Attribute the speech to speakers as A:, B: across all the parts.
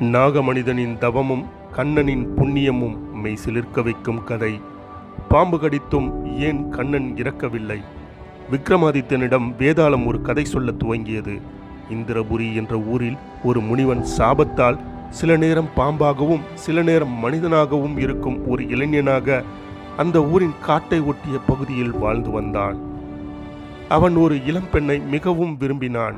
A: நாகமனிதனின் தவமும் கண்ணனின் புண்ணியமும் மெய் சிலிர்க்க வைக்கும் கதை. பாம்பு கடித்தும் ஏன் கண்ணன் இறக்கவில்லை? விக்ரமாதித்தனிடம் வேதாளம் ஒரு கதை சொல்ல துவங்கியது. இந்திரபுரி என்ற ஊரில் ஒரு முனிவன் சாபத்தால் சில நேரம் பாம்பாகவும் சில நேரம் மனிதனாகவும் இருக்கும் ஒரு இளைஞனாக அந்த ஊரின் காட்டை ஒட்டிய பகுதியில் வாழ்ந்து வந்தான். அவன் ஒரு இளம்பெண்ணை மிகவும் விரும்பினான்.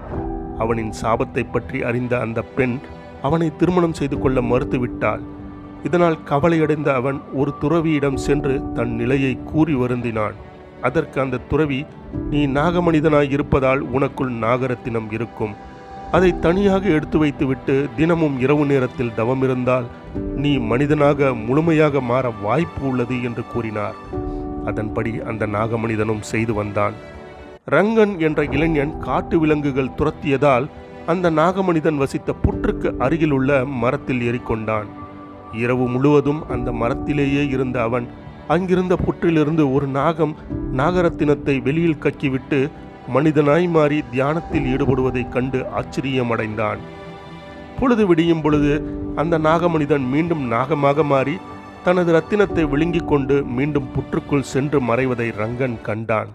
A: அவனின் சாபத்தை பற்றி அறிந்த அந்த பெண் அவனை திருமணம் செய்து கொள்ள மறுத்துவிட்டாள். இதனால் கவலையடைந்த அவன் ஒரு துறவியிடம் சென்று தன் நிலையை கூறி வருந்தினான். அதற்கு அந்த துறவி நீ நாகமனிதனாய் இருப்பதால் உனக்குள் நாகரத்தினம் இருக்கும். அதை தனியாக எடுத்து வைத்துவிட்டு தினமும் இரவு நேரத்தில் தவம் இருந்தால் நீ மனிதனாக முழுமையாக மாற வாய்ப்பு உள்ளது என்று கூறினார். அதன்படி அந்த நாகமனிதனும் செய்து வந்தான். ரங்கன் என்ற இளைஞன் காட்டு விலங்குகள் துரத்தியதால் அந்த நாகமனிதன் வசித்த புற்றுக்கு அருகில் உள்ள மரத்தில் ஏறிக்கொண்டான். இரவு முழுவதும் அந்த மரத்திலேயே இருந்த அவன் அங்கிருந்த புற்றிலிருந்து ஒரு நாகம் நாகரத்தினத்தை வெளியில் கக்கிவிட்டு மனிதனாய் மாறி தியானத்தில் ஈடுபடுவதைக் கண்டு ஆச்சரியமடைந்தான். பொழுது விடியும் பொழுது அந்த நாகமனிதன் மீண்டும் நாகமாக மாறி தனது ரத்தினத்தை விழுங்கிக் கொண்டு மீண்டும் புற்றுக்குள் சென்று மறைவதை ரங்கன் கண்டான்.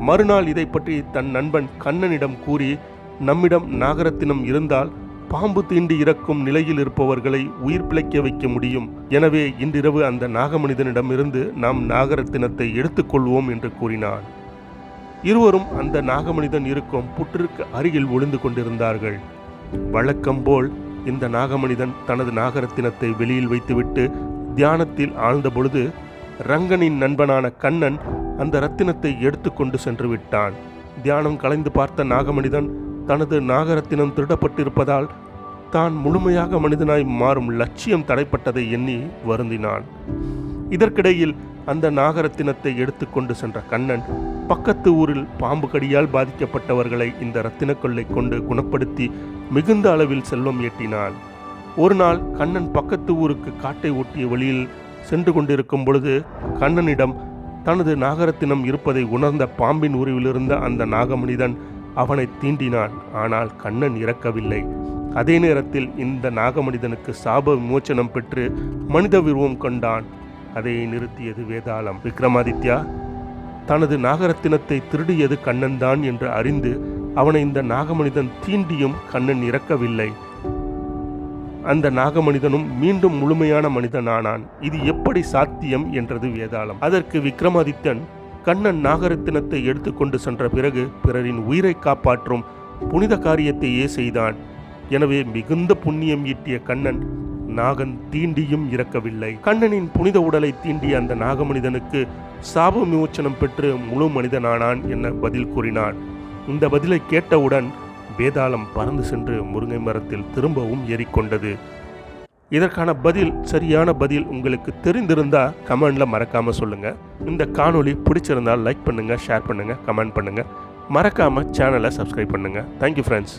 A: மறுநாள் இதை பற்றி தன் நண்பன் கண்ணனிடம் கூறி நம்மிடம் நாகரத்தினம் இருந்தால் பாம்பு தீண்டி இறக்கும் நிலையில் இருப்பவர்களை உயிர் பிழைக்க வைக்க முடியும். எனவே இன்றிரவு அந்த நாகமனிதனிடமிருந்து நாம் நாகரத்தினத்தை எடுத்துக்கொள்வோம் என்று கூறினான். இருவரும் அந்த நாகமனிதன் இருக்கும் புற்றிற்கு அருகில் ஒளிந்து கொண்டிருந்தார்கள். வழக்கம் போல் இந்த நாகமனிதன் தனது நாகரத்தினத்தை வெளியில் வைத்துவிட்டு தியானத்தில் ஆழ்ந்தபொழுது ரங்கனின் நண்பனான கண்ணன் அந்த ரத்தினத்தை எடுத்துக்கொண்டு சென்று விட்டான். தியானம் கலைந்து பார்த்த நாகமனிதன் தனது நாகரத்தினம் திருடப்பட்டிருப்பதால் தான் முழுமையாக மனிதனாய் மாறும் லட்சியம் தடைப்பட்டதை எண்ணி வருந்தினான். இதற்கிடையில் அந்த நாகரத்தினத்தை எடுத்துக்கொண்டு சென்ற கண்ணன் பக்கத்து ஊரில் பாம்பு கடியால் பாதிக்கப்பட்டவர்களை இந்த ரத்தின கொண்டு குணப்படுத்தி மிகுந்த அளவில் செல்வம் ஈட்டினான் ஒரு நாள் கண்ணன் பக்கத்து ஊருக்கு காட்டை ஒட்டிய வழியில் சென்று கொண்டிருக்கும் பொழுது கண்ணனிடம் தனது நாகரத்தினம் இருப்பதை உணர்ந்த பாம்பின் உருவிலிருந்த அந்த நாகமனிதன் அவனை தீண்டினான். ஆனால் கண்ணன் இறக்கவில்லை. அதே நேரத்தில் இந்த நாகமனிதனுக்கு சாப விமோச்சனம் பெற்று மனித விருவம் கொண்டான். அதை நிறுத்தியது வேதாளம். விக்ரமாதித்யா தனது நாகரத்தினத்தை திருடியது கண்ணன் தான் என்று அறிந்து அவனை இந்த நாகமனிதன் தீண்டியும் கண்ணன் இறக்கவில்லை. அந்த நாகமனிதனும் மீண்டும் முழுமையான மனிதனானான். இது எப்படி சாத்தியம் என்றது வேதாளம். அதற்கு விக்ரமாதித்தன் கண்ணன் நாகரத்தினத்தை எடுத்துக்கொண்டு சென்ற பிறகு பிறரின் உயிரை காப்பாற்றும் புனித காரியத்தையே செய்தான். எனவே மிகுந்த புண்ணியம் ஈட்டிய கண்ணன் நாகன் தீண்டியும் இறக்கவில்லை. கண்ணனின் புனித உடலை தீண்டிய அந்த நாகமனிதனுக்கு சாப விமோச்சனம் பெற்று முழு மனிதனானான் என பதில் கூறினான். இந்த பதிலை கேட்டவுடன் வேதாளம் பறந்து சென்று முருங்கை மரத்தில் திரும்பவும் ஏறிக்கொண்டது. இதற்கான பதில் சரியான பதில் உங்களுக்கு தெரிந்திருந்தால் கமெண்டில் மறக்காமல் சொல்லுங்கள் இந்த காணொலி பிடிச்சிருந்தால் லைக் பண்ணுங்கள் ஷேர் பண்ணுங்கள் கமெண்ட் பண்ணுங்கள் மறக்காமல் சேனலை சப்ஸ்கிரைப் பண்ணுங்க. Thank you friends